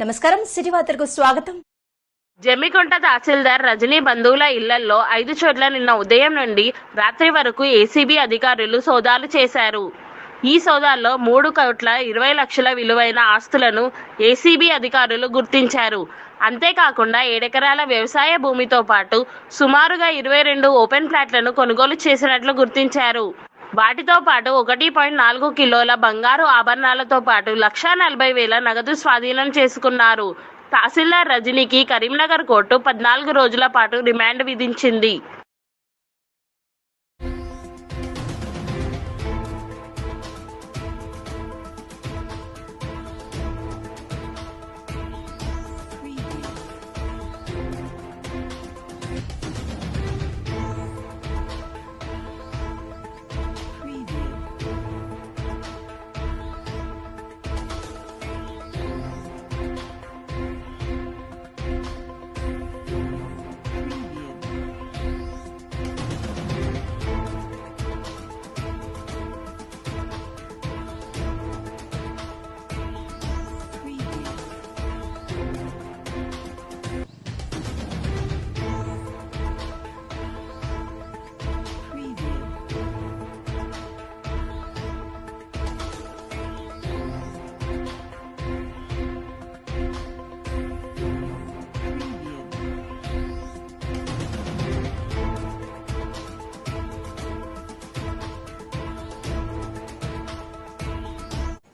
నమస్కారం సిటీ వార్తలకు స్వాగతం. జమ్మికొంట తహసీల్దార్ రజనీ బంధువుల ఇళ్ళలో ఐదు చోట్ల నిన్న ఉదయం నుండి రాత్రి వరకు ఏసీబీ అధికారులు సోదాలు చేశారు. ఈ సోదాల్లో మూడు కోట్ల ఇరవై లక్షల విలువైన ఆస్తులను ఏసీబీ అధికారులు గుర్తించారు. అంతేకాకుండా ఏడెకరాల వ్యవసాయ భూమితో పాటు సుమారుగా ఇరవై రెండు ఓపెన్ ప్లాట్లను కొనుగోలు చేసినట్లు గుర్తించారు. వాటితో పాటు ఒకటి పాయింట్ నాలుగు కిలోల బంగారు ఆభరణాలతో పాటు లక్షా నలభై వేల నగదు స్వాధీనం చేసుకున్నారు. తహసీల్దార్ రజనీకి కరీంనగర్ కోర్టు పద్నాలుగు రోజుల పాటు రిమాండ్ విధించింది.